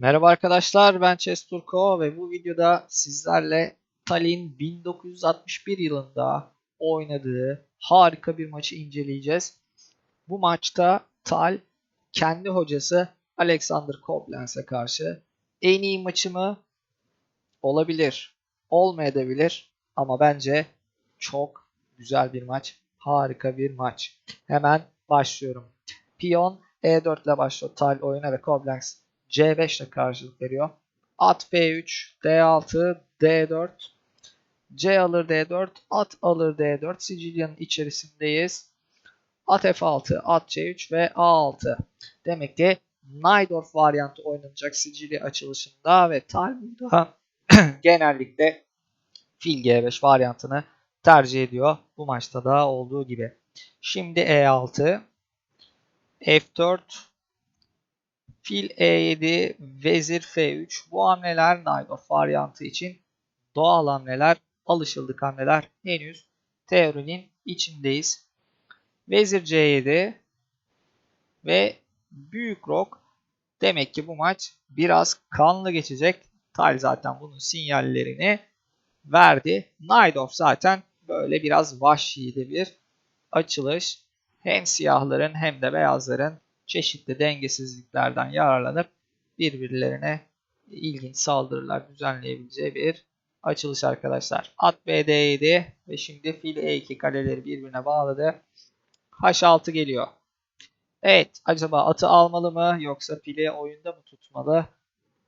Merhaba arkadaşlar ben Chess ve bu videoda sizlerle Tal'in 1961 yılında oynadığı harika bir maçı inceleyeceğiz. Bu maçta Tal kendi hocası Alexander Koblenz'e karşı en iyi maçı mı? Olabilir, olmayabilir ama bence çok güzel bir maç, harika bir maç. Hemen başlıyorum. Piyon E4 ile başlıyor Tal oyuna ve Koblenz C5 ile karşılık veriyor. At B3, D6, D4, C alır D4, at alır D4. Sicilya'nın içerisindeyiz. At F6, at C3 ve A6. Demek ki Najdorf varyantı oynanacak Sicilya açılışında ve Tal burada genellikle fil G5 varyantını tercih ediyor. Bu maçta da olduğu gibi. Şimdi E6, F4, Fil E7, Vezir F3. Bu hamleler Najdorf varyantı için doğal hamleler, alışıldık hamleler. Henüz teorinin içindeyiz. Vezir C7 ve Büyük Rok. Demek ki bu maç biraz kanlı geçecek. Tal zaten bunun sinyallerini verdi. Najdorf zaten böyle biraz vahşiydi bir açılış. Hem siyahların hem de beyazların çeşitli dengesizliklerden yararlanıp birbirlerine ilginç saldırılar düzenleyebileceği bir açılış arkadaşlar. At BD7 ve şimdi fil E2 kaleleri birbirine bağladı. H6 geliyor. Evet acaba atı almalı mı yoksa fili oyunda mı tutmalı?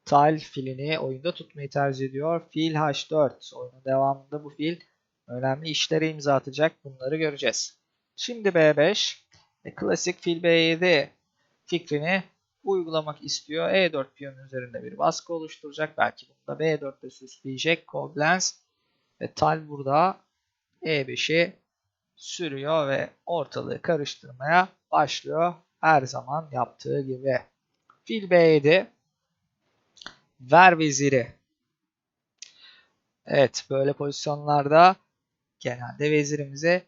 Tal filini oyunda tutmayı tercih ediyor. Fil H4 oyunun devamında bu fil önemli işlere imza atacak. Bunları göreceğiz. Şimdi B5 e, klasik fil B7 fikrini uygulamak istiyor. E4 piyonun üzerinde bir baskı oluşturacak. Belki bunu da B4'te süsleyecek. Koblenz ve Tal burada E5'i sürüyor ve ortalığı karıştırmaya başlıyor. Her zaman yaptığı gibi. Fil B7 ver veziri. Evet böyle pozisyonlarda genelde vezirimize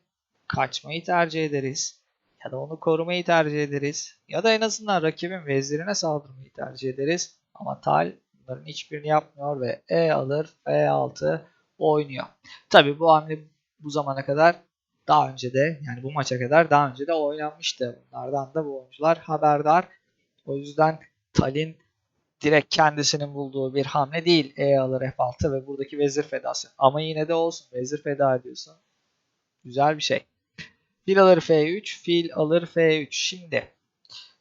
kaçmayı tercih ederiz ya da onu korumayı tercih ederiz. Ya da en azından rakibin vezirine saldırmayı tercih ederiz. Ama Tal bunların hiçbirini yapmıyor ve E alır, E6 oynuyor. Tabi bu hamle bu zamana kadar daha önce de yani bu maça kadar daha önce de oynanmıştı. Bunlardan da bu oyuncular haberdar. O yüzden Tal'in direkt kendisinin bulduğu bir hamle değil. E alır F6 ve buradaki vezir fedası. Ama yine de olsun. Vezir feda ediyorsun. Güzel bir şey. Fil alır F3, fil alır F3. Şimdi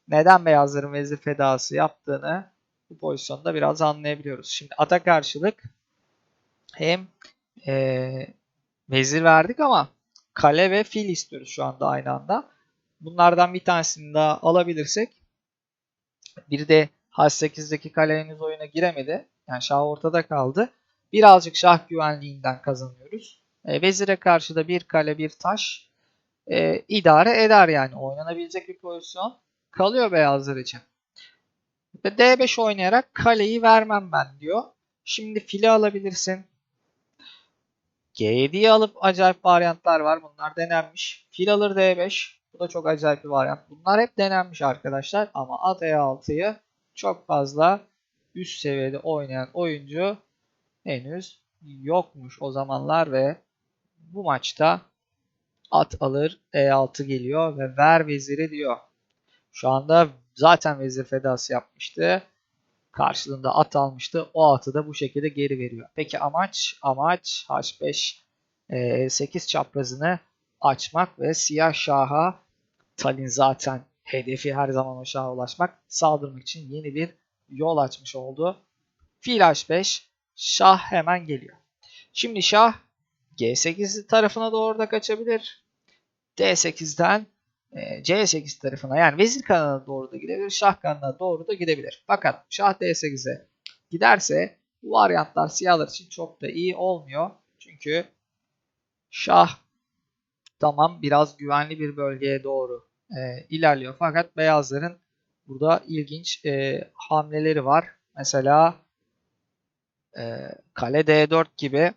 neden beyazların vezir fedası yaptığını bu pozisyonda biraz anlayabiliyoruz. Şimdi ata karşılık hem e, vezir verdik ama kale ve fil istiyoruz şu anda aynı anda. Bunlardan bir tanesini daha alabilirsek bir de H8'deki kale henüz oyuna giremedi. Yani şah ortada kaldı. Birazcık şah güvenliğinden kazanıyoruz. E, vezire karşı da bir kale bir taş e, idare eder yani. Oynanabilecek bir pozisyon kalıyor beyazlar için. Ve D5 oynayarak kaleyi vermem ben diyor. Şimdi fili alabilirsin. G7'yi alıp acayip varyantlar var. Bunlar denenmiş. Fil alır D5. Bu da çok acayip bir varyant. Bunlar hep denenmiş arkadaşlar. Ama at E6'yı çok fazla üst seviyede oynayan oyuncu henüz yokmuş o zamanlar ve bu maçta at alır E6 geliyor ve ver veziri diyor. Şu anda zaten vezir fedası yapmıştı. Karşılığında at almıştı. O atı da bu şekilde geri veriyor. Peki amaç? Amaç H5 e, 8 çaprazını açmak ve siyah şaha Talin zaten hedefi her zaman o şaha ulaşmak. Saldırmak için yeni bir yol açmış oldu. Fil H5 şah hemen geliyor. Şimdi şah G8 tarafına doğru da kaçabilir. D8'den e, C8 tarafına yani vezir kanalına doğru da gidebilir. Şah kanalına doğru da gidebilir. Fakat şah D8'e giderse bu varyantlar siyahlar için çok da iyi olmuyor. Çünkü şah tamam biraz güvenli bir bölgeye doğru e, ilerliyor. Fakat beyazların burada ilginç e, hamleleri var. Mesela e, kale D4 gibi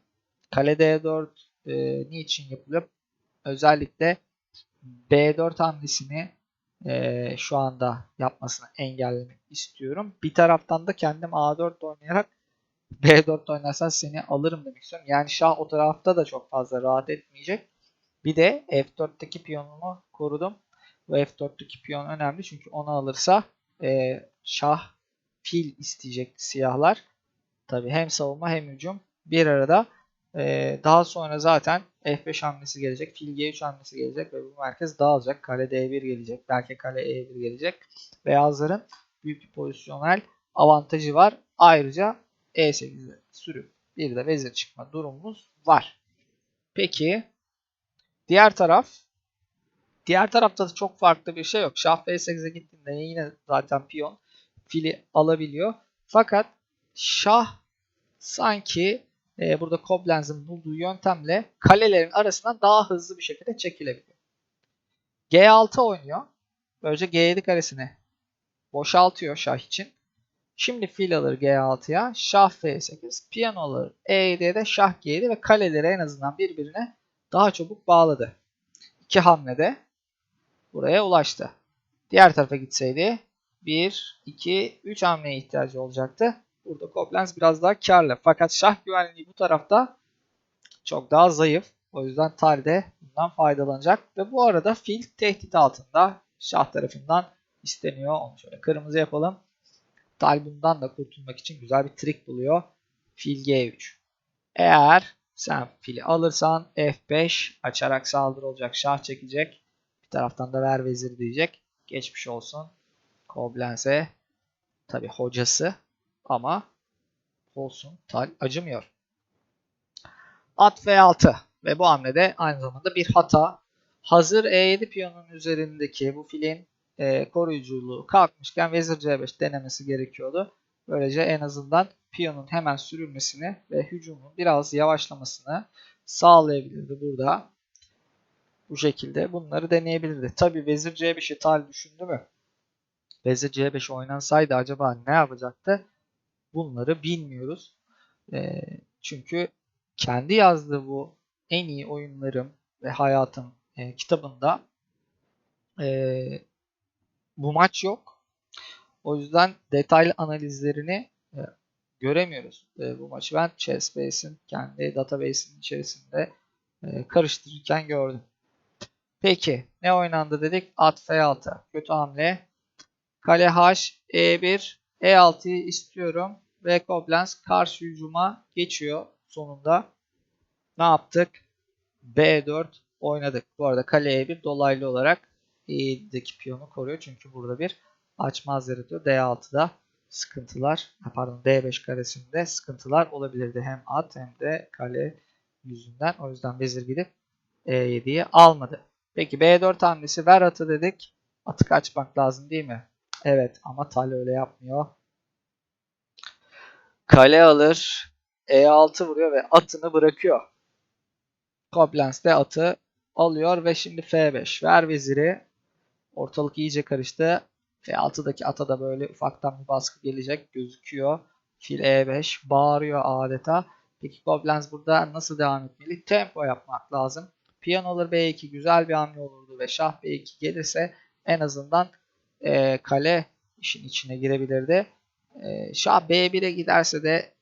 kale D4 e, niçin yapılıyor? Özellikle B4 hamlesini e, şu anda yapmasını engellemek istiyorum. Bir taraftan da kendim A4 oynayarak B4 oynarsan seni alırım demek istiyorum. Yani şah o tarafta da çok fazla rahat etmeyecek. Bir de F4'teki piyonumu korudum. Bu F4'teki piyon önemli çünkü onu alırsa e, şah fil isteyecek siyahlar. Tabi hem savunma hem hücum bir arada. E, daha sonra zaten F5 hamlesi gelecek. Fil G3 hamlesi gelecek ve bu merkez dağılacak. Kale D1 gelecek. Belki kale E1 gelecek. Beyazların büyük bir pozisyonel avantajı var. Ayrıca E8'e sürüp bir de vezir çıkma durumumuz var. Peki diğer taraf diğer tarafta da çok farklı bir şey yok. Şah B8'e gittiğinde yine zaten piyon fili alabiliyor. Fakat şah sanki e, burada Koblenz'in bulduğu yöntemle kalelerin arasından daha hızlı bir şekilde çekilebiliyor. G6 oynuyor. Böylece G7 karesini boşaltıyor şah için. Şimdi fil alır G6'ya. Şah F8. Piyano alır E7'de şah G7 ve kaleleri en azından birbirine daha çabuk bağladı. İki hamlede buraya ulaştı. Diğer tarafa gitseydi 1, 2, 3 hamleye ihtiyacı olacaktı. Burada Koblenz biraz daha karlı. Fakat şah güvenliği bu tarafta çok daha zayıf. O yüzden de bundan faydalanacak. Ve bu arada fil tehdit altında şah tarafından isteniyor. Onu şöyle kırmızı yapalım. Tal bundan da kurtulmak için güzel bir trik buluyor. Fil G3. Eğer sen fili alırsan F5 açarak saldırı olacak. Şah çekecek. Bir taraftan da ver vezir diyecek. Geçmiş olsun. Koblenz'e tabi hocası ama olsun Tal acımıyor. At F6 ve bu hamlede aynı zamanda bir hata. Hazır E7 piyonun üzerindeki bu filin e, koruyuculuğu kalkmışken vezir C5 denemesi gerekiyordu. Böylece en azından piyonun hemen sürülmesini ve hücumun biraz yavaşlamasını sağlayabilirdi burada. Bu şekilde bunları deneyebilirdi. Tabi vezir C5'i Tal düşündü mü? Vezir C5 oynansaydı acaba ne yapacaktı? Bunları bilmiyoruz. E, çünkü kendi yazdığı bu en iyi oyunlarım ve hayatım e, kitabında e, bu maç yok. O yüzden detaylı analizlerini e, göremiyoruz. E, bu maçı ben Chessbase'in kendi database'in içerisinde e, karıştırırken gördüm. Peki ne oynandı dedik? At F6. Kötü hamle. Kale H, E1, E6'yı istiyorum. Ve karşı hücuma geçiyor sonunda. Ne yaptık? B4 oynadık. Bu arada kale E1 dolaylı olarak E7'deki piyonu koruyor. Çünkü burada bir açmaz yaratıyor. D6'da sıkıntılar, pardon D5 karesinde sıkıntılar olabilirdi. Hem at hem de kale yüzünden. O yüzden vezir gidip E7'yi almadı. Peki B4 hamlesi ver atı dedik. Atı kaçmak lazım değil mi? Evet ama Tal öyle yapmıyor. Kale alır. E6 vuruyor ve atını bırakıyor. Koblenz de atı alıyor ve şimdi F5. Ver veziri. Ortalık iyice karıştı. F6'daki ata da böyle ufaktan bir baskı gelecek gözüküyor. Fil E5 bağırıyor adeta. Peki Koblenz burada nasıl devam etmeli? Tempo yapmak lazım. Piyanolar B2 güzel bir hamle olurdu ve şah B2 gelirse en azından e, kale işin içine girebilirdi. E, şah B1'e giderse de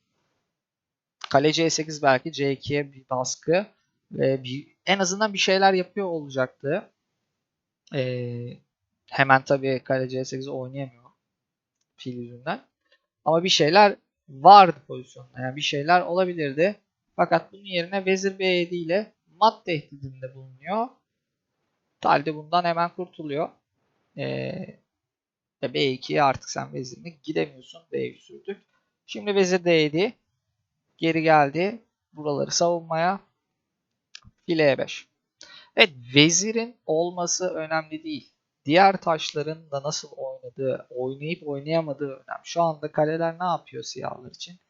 kale C8 belki C2'ye bir baskı ve bir, en azından bir şeyler yapıyor olacaktı. E, hemen tabii kale C8'i oynayamıyor fil yüzünden. Ama bir şeyler vardı pozisyonda. Yani bir şeyler olabilirdi. Fakat bunun yerine vezir B7 ile mat tehdidinde bulunuyor. Talde bundan hemen kurtuluyor. Ee, B2'ye artık sen vezirini gidemiyorsun. B3 sürdük. Şimdi vezir D7 geri geldi. Buraları savunmaya. File E5. Evet vezirin olması önemli değil. Diğer taşların da nasıl oynadığı, oynayıp oynayamadığı önemli. Şu anda kaleler ne yapıyor siyahlar için?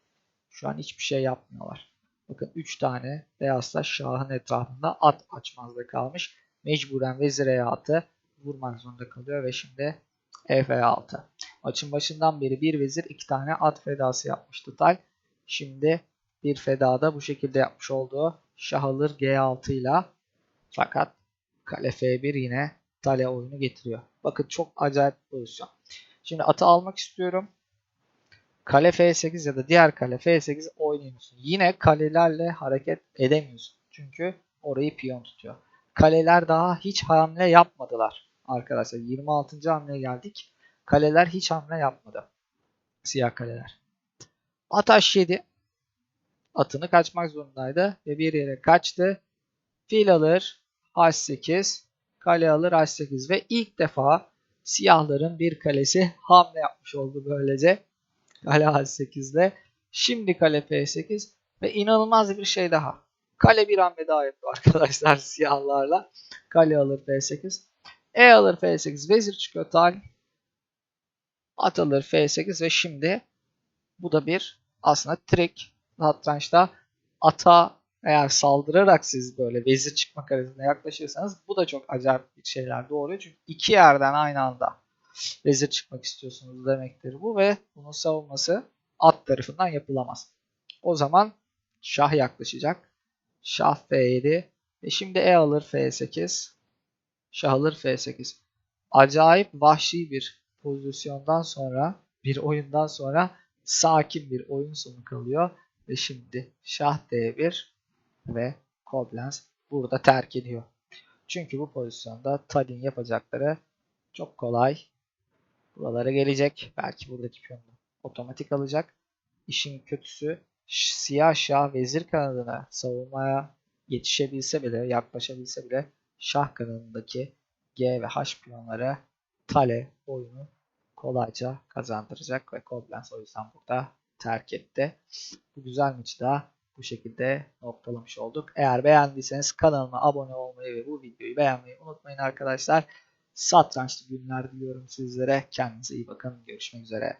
Şu an hiçbir şey yapmıyorlar. Bakın 3 tane beyaz taş şahın etrafında at açmazda kalmış. Mecburen vezir E6 vurmak zorunda kalıyor ve şimdi F6. Maçın başından beri bir vezir iki tane at fedası yapmıştı Tal. Şimdi bir fedada bu şekilde yapmış olduğu şah alır G6 ile fakat kale F1 yine Tale oyunu getiriyor. Bakın çok acayip bir pozisyon. Şimdi atı almak istiyorum. Kale F8 ya da diğer kale F8 oynayamıyorsun. Yine kalelerle hareket edemiyorsun. Çünkü orayı piyon tutuyor. Kaleler daha hiç hamle yapmadılar. Arkadaşlar 26. hamleye geldik. Kaleler hiç hamle yapmadı. Siyah kaleler. At H7. Atını kaçmak zorundaydı. Ve bir yere kaçtı. Fil alır. H8. Kale alır H8. Ve ilk defa siyahların bir kalesi hamle yapmış oldu böylece. Kale H8 ile. Şimdi kale F8. Ve inanılmaz bir şey daha. Kale bir hamle daha yapıyor arkadaşlar siyahlarla. Kale alır F8. E alır F8. Vezir çıkıyor tal. At alır F8 ve şimdi bu da bir aslında trik. Satrançta ata eğer saldırarak siz böyle vezir çıkma karesine yaklaşırsanız bu da çok acayip bir şeyler doğuruyor. Çünkü iki yerden aynı anda vezir çıkmak istiyorsunuz demektir bu ve bunun savunması at tarafından yapılamaz. O zaman şah yaklaşacak. Şah F7 ve şimdi E alır F8. Şah alır F8. Acayip vahşi bir pozisyondan sonra bir oyundan sonra sakin bir oyun sonu kalıyor. Ve şimdi Şah D1 ve Koblenz burada terk ediyor. Çünkü bu pozisyonda Tallinn yapacakları çok kolay. Buralara gelecek. Belki buradaki piyonu otomatik alacak. İşin kötüsü siyah şah vezir kanadına savunmaya yetişebilse bile, yaklaşabilse bile şah kanadındaki G ve H piyonları Tale oyunu kolayca kazandıracak ve Koblenz o yüzden burada terk etti. Bu güzel maçı da bu şekilde noktalamış olduk. Eğer beğendiyseniz kanalıma abone olmayı ve bu videoyu beğenmeyi unutmayın arkadaşlar. Satrançlı günler diliyorum sizlere. Kendinize iyi bakın. Görüşmek üzere.